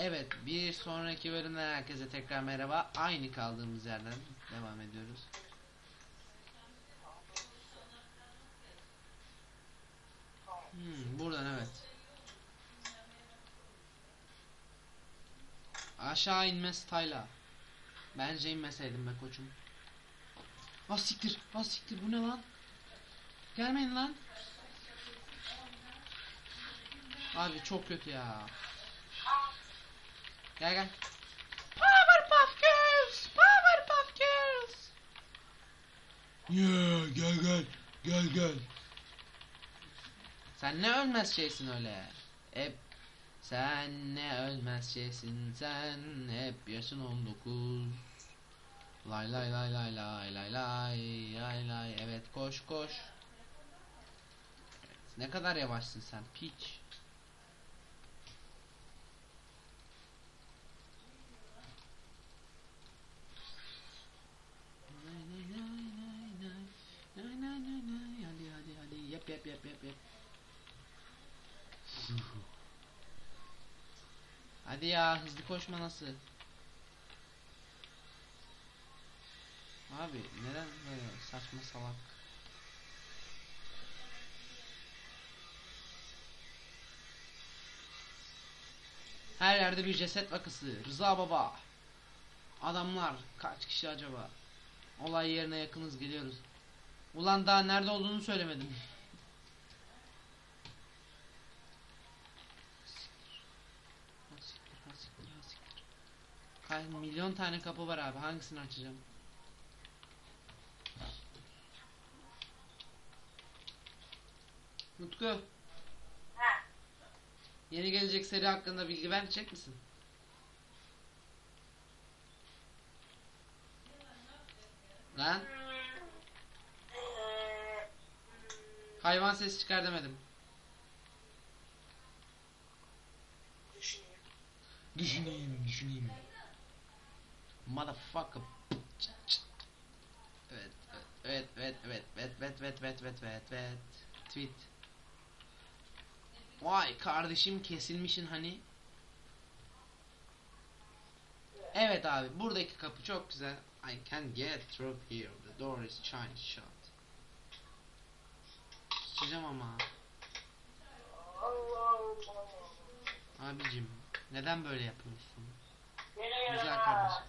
Evet bir sonraki bölümden herkese tekrar merhaba. Aynı kaldığımız yerden devam ediyoruz. Hmm, buradan evet. Aşağı inme style'a. Bence inmeseydim be koçum. Ah siktir, ah siktir bu ne lan? Gelmeyin lan. Abi çok kötü ya. Gel gel. Powerpuff Girls! Powerpuff Girls! Yeah, gel gel. Gel gel. Sen ne ölmez şeysin öyle. Hep sen ne ölmez şeysin sen hep yaşın 19. Lay lay lay lay lay lay lay lay lay evet koş koş. Evet, ne kadar yavaşsın sen piç. Nay, nay, nay, nay, nay. Nay, nay, nay, nay. Hadi hadi hadi yap yap yap yap yap. Hadi ya hızlı koşma nasıl? Abi neden böyle saçma salak? Her yerde bir ceset vakası. Rıza baba. Adamlar kaç kişi acaba? Olay yerine yakınız geliyoruz. Ulan daha nerede olduğunu söylemedim. Ha siktir, ha siktir, ha siktir. Kay milyon tane kapı var abi. Hangisini açacağım? Mutku. Yeni gelecek seri hakkında bilgi verecek misin? Lan hayvan sesi çıkar demedim. Düşüneyim, düşüneyim. Motherfucker. Evet, evet, evet, evet, evet, evet, evet, evet, evet, evet, evet. Tweet. Vay kardeşim kesilmişin hani. Evet abi buradaki kapı çok güzel. I can get through here. The door is chained shut. Sıçacağım ama. Abicim neden böyle yapıyorsun? Güzel kardeşim.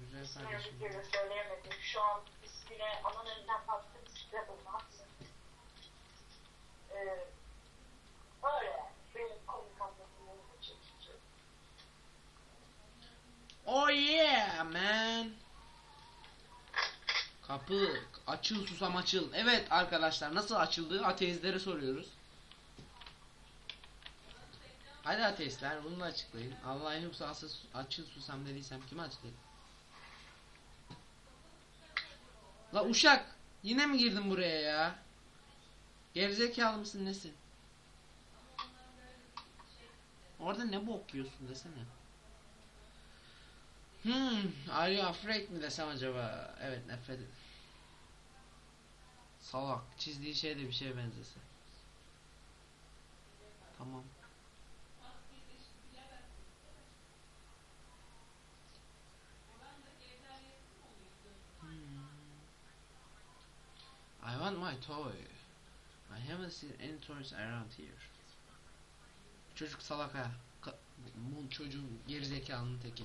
Güzel kardeşim. Şu an ismine anan elinden baktım size bulmaz. Ee, öyle. Benim komik anlatımım çekici. Oh yeah man. Kapı açıl susam açıl. Evet arkadaşlar nasıl açıldığı ateistlere soruyoruz. Hadi ateistler bunu da açıklayın. Allah'ın yoksa asıl açıl susam dediysem kime açıklayayım? La uşak yine mi girdin buraya ya? Gerizekalı mısın nesin? Orada ne bok yiyorsun desene. Hmm, are you afraid mi desem acaba? Evet nefret ederim. Salak, çizdiği şey de bir şeye benzese. Tamam. Hmm. I want my toy. I haven't seen any toys around here. Çocuk salak ha. Ka- bu çocuğun gerizekalının teki.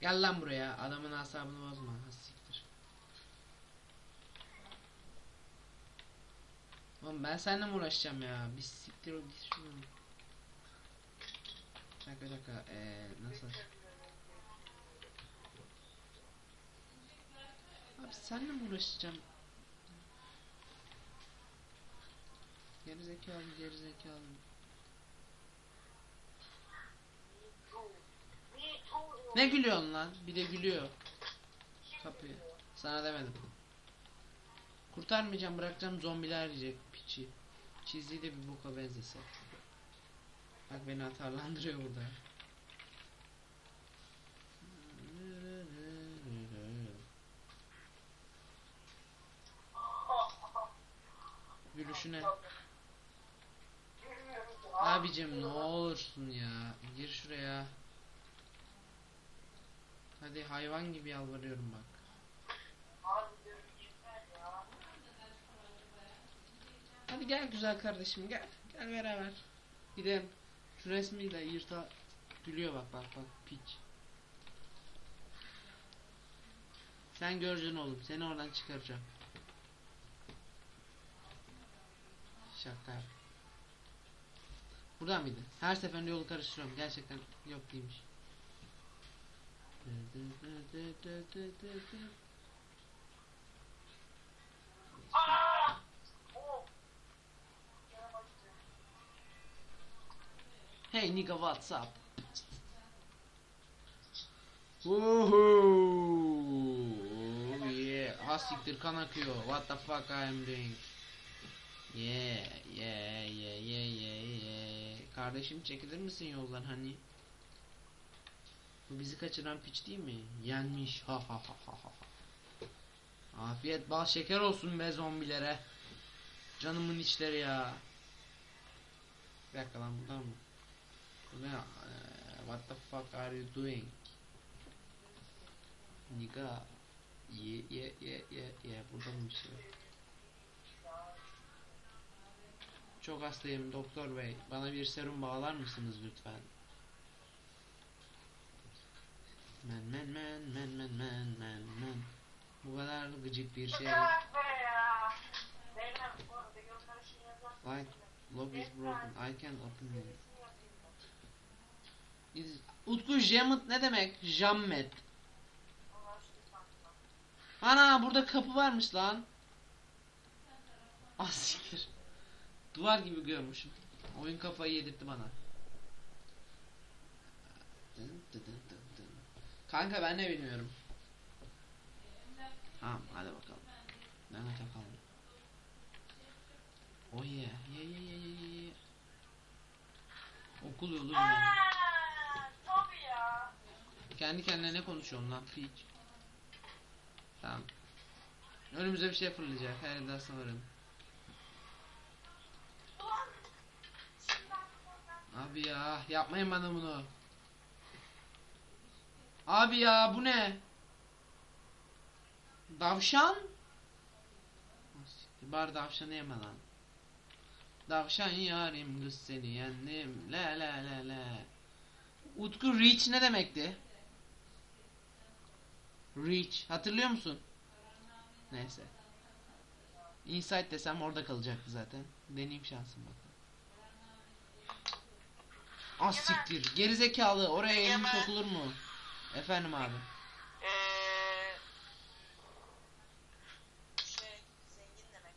Gel lan buraya. Adamın asabını bozma. Siktir. Oğlum ben seninle mi uğraşacağım ya? Bir siktir o git şuradan. Şaka şaka. Ee, nasıl? Abi seninle mi uğraşacağım? Gerizekalı gerizekalı. Ne gülüyorsun lan? Bir de gülüyor. Kapıyı. Sana demedim. Kurtarmayacağım bırakacağım zombiler yiyecek piçi. Çizdiği de bir boka benzese. Bak beni atarlandırıyor burada. Gülüşüne. Abicim ne olursun ya. Gir şuraya. Hadi hayvan gibi yalvarıyorum bak. Hadi gel güzel kardeşim gel. Gel beraber. Gidelim. Şu resmiyle yırta gülüyor bak bak bak piç. Sen göreceksin oğlum. Seni oradan çıkaracağım. Şaka. yap. Mıydı? Her seferinde yolu karıştırıyorum. Gerçekten yok değilmiş. Hey nigga what's up? Woohoo! Yeah, ha siktir kan akıyor. What the fuck I am doing? Yeah, yeah, yeah, yeah, yeah, yeah. Kardeşim çekilir misin yoldan hani? Bu bizi kaçıran piç değil mi? Yenmiş. Ha ha ha ha ha. Afiyet bal şeker olsun be zombilere. Canımın içleri ya. Bir dakika lan buradan mı? Bu ne? What the fuck are you doing? Nigga. Ye ye ye ye ye. Burada mı bir şey? Çok hastayım doktor bey. Bana bir serum bağlar mısınız lütfen? Men men men men men men men men. Bu kadar gıcık bir şey. Light lock is broken. I can't open it. Is Utku Jammet ne demek? Jammet. Ana burada kapı varmış lan. Ah siktir. Duvar gibi görmüşüm. Oyun kafayı yedirtti bana. Kanka ben ne bilmiyorum. Tamam hadi bakalım. Demet bakalım. Oh yeah. Yeah yeah yeah yeah yeah. Okul yolu. Aa, tabii ya. Kendi kendine ne konuşuyorsun lan piç? Tamam. Önümüze bir şey fırlayacak. Her yerden sanırım. Yapmayın bana bunu. Abi ya bu ne? Davşan? Bari davşanı yeme lan. Davşan yarim kız seni yendim. La la la la. Utku reach ne demekti? Reach. Hatırlıyor musun? Neyse. Insight desem orada kalacaktı zaten. Deneyeyim şansım bakalım. Az siktir. Gerizekalı. Oraya elin Yemen. sokulur mu? Efendim abi. Eee şey zengin demek.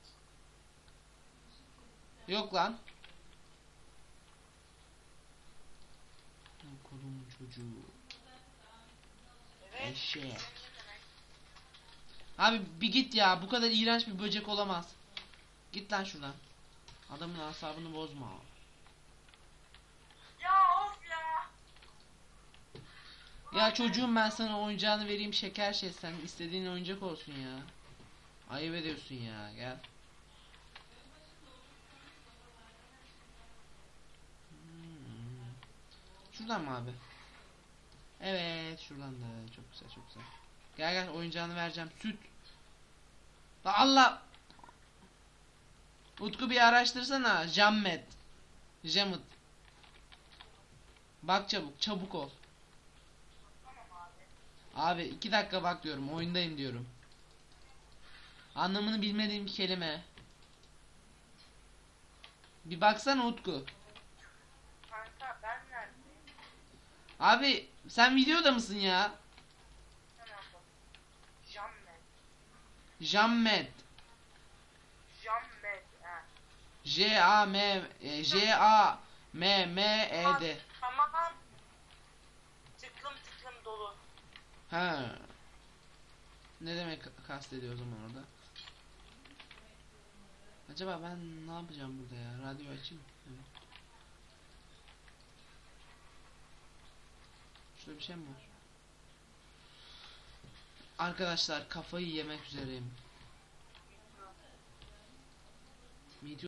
Yok lan. Kolumun çocuğu. Evet. Eşek. Abi bir git ya. Bu kadar iğrenç bir böcek olamaz. Git lan şuradan. Adamın asabını bozma. Ya of ya. Ya çocuğum ben sana oyuncağını vereyim şeker şey sen istediğin oyuncak olsun ya. Ayıp ediyorsun ya gel. Hmm. Şuradan mı abi? Evet şuradan da çok güzel çok güzel. Gel gel oyuncağını vereceğim süt. La Allah. Utku bir araştırsana Jammet. Jammet. Bak çabuk çabuk ol. Tamam abi. İki dakika bak diyorum oyundayım diyorum. Anlamını bilmediğim bir kelime. Bir baksana Utku. Kanka ben neredeyim? Abi sen videoda mısın ya? Hemen bak. Jammet. Jammet. Jammet. Ha. J A M e, J A M M E D. Tamam. Tıklım tıklım dolu. Ha. Ne demek kastediyor o zaman orada? Acaba ben ne yapacağım burada ya? Radyo açayım. Evet. Şurada bir şey mi var? Arkadaşlar kafayı yemek üzereyim.